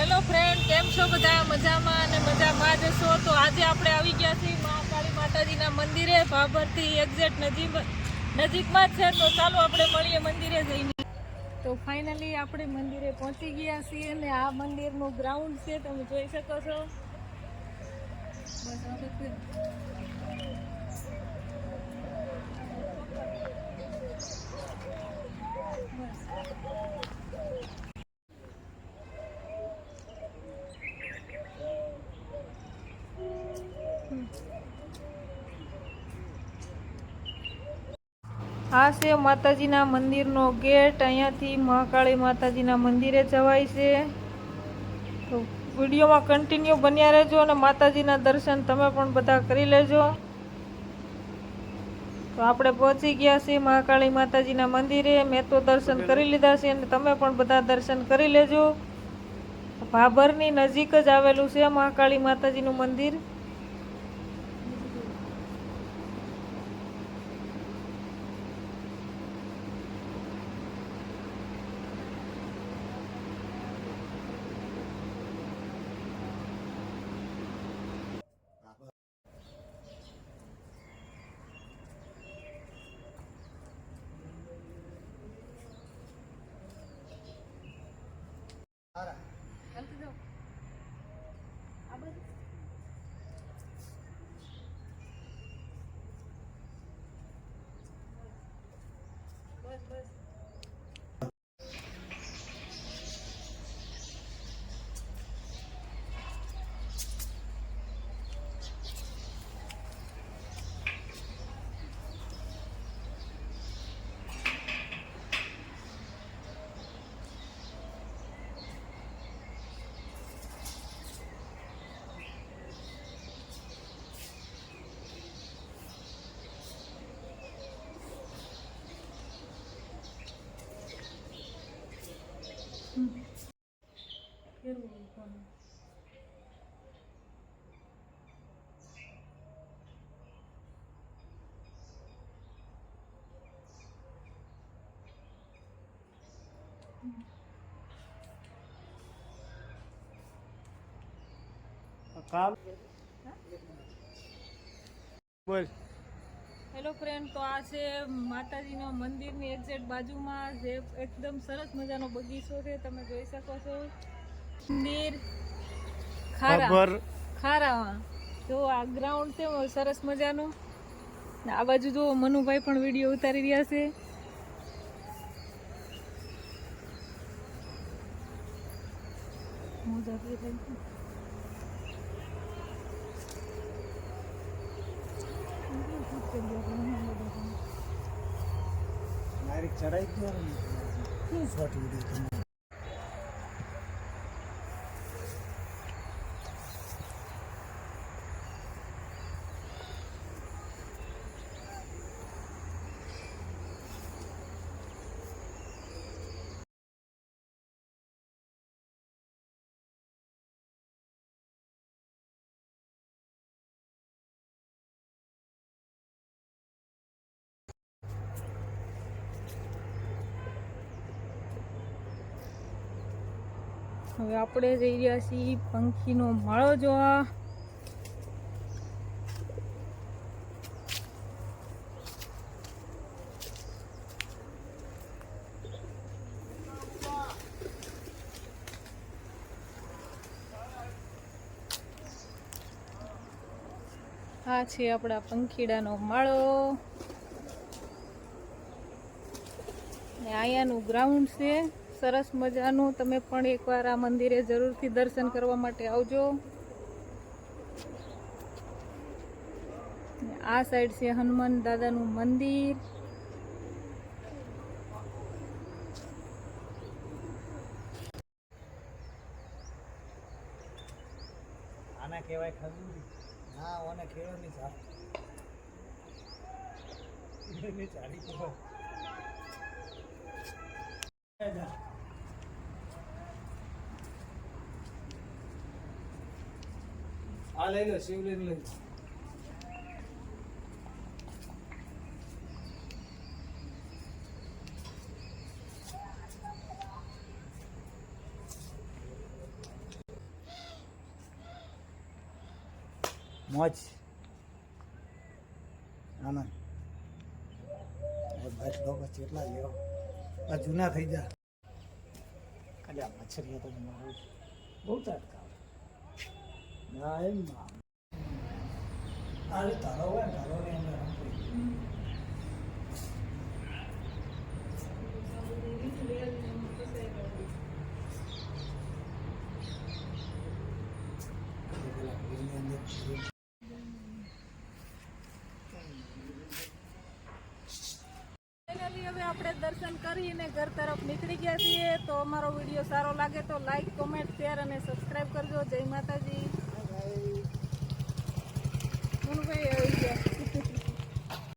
Hello friend કેમ છો બધા? મજામાં અને મજામાં જ છો? તો આજે આપણે આવી ગયા છીએ મહાકાળી માતાજીના મંદિરે. ભાભરથી એક્ઝેક્ટ નજીક નજીકમાં જ છે. તો ચાલો આપણે મળીએ મંદિરે જઈને. તો ફાઇનલી આપણે મંદિરે પહોંચી ગયા છીએ અને આ મંદિરનું ગ્રાઉન્ડ છે તમે જોઈ શકો છો. બસ આ છે માતાજીના મંદિરનો ગેટ. અહીંયાથી મહાકાળી માતાજીના મંદિરે જવાય છે. તો વિડીયોમાં કન્ટિન્યુ બન્યા રહેજો અને માતાજીના દર્શન તમે પણ બધા કરી લેજો. તો આપણે પહોંચી ગયા છીએ મહાકાળી માતાજીના મંદિરે. મેં તો દર્શન કરી લીધા છે અને તમે પણ બધા દર્શન કરી લેજો. ભાભરની નજીક જ આવેલું છે મહાકાળી માતાજીનું મંદિર. Para. Bus, bus. બોલ. હેલો ફ્રેન્ડ તો આ છે માતાજીના મંદિરની એક્ઝેક્ટ બાજુમાં જે એકદમ સરસ મજાનો બગીચો છે, તમે જોઈ શકો છો. મંદિર ખારા. ખારામાં જો આ ગ્રાઉન્ડ છે સરસ મજાનો. આ બાજુ જો મનુભાઈ પણ વીડિયો ઉતારી રહ્યા છે. ચડાઈ હવે આપણે જઈ રહ્યા છીએ પંખીનો માળો જોવા. આ છે આપણા પંખીડાનો માળો. ને અહીંયાનું ગ્રાઉન્ડ છે. સરસ મજાનું. તમે પણ એકવાર આ મંદિરે જરૂરથી દર્શન કરવા માટે આવજો. આ સાઈડ છે હનુમાન દાદાનું મંદિર. આના કહેવાય ખજૂરી. ના ઓને ખેડો નહીં સા ચાલી આ લઈ લો શિવલિંગ લઈ મોજ. આનંદ બસ લોકો કેટલા લેવો? આ જૂના થઈ જા કદાચ મચ્છરીઓ તો મારું. બહુ તાટકા. ના એમ અરે તારો હોય તારો આપણે દર્શન કરીને ઘર તરફ નીકળી ગયા છીએ. તો અમારો વીડિયો સારો લાગે તો લાઈક કોમેન્ટ શેર અને સબસ્ક્રાઈબ કરજો. જય માતાજી. મનુભાઈ આવી ગયા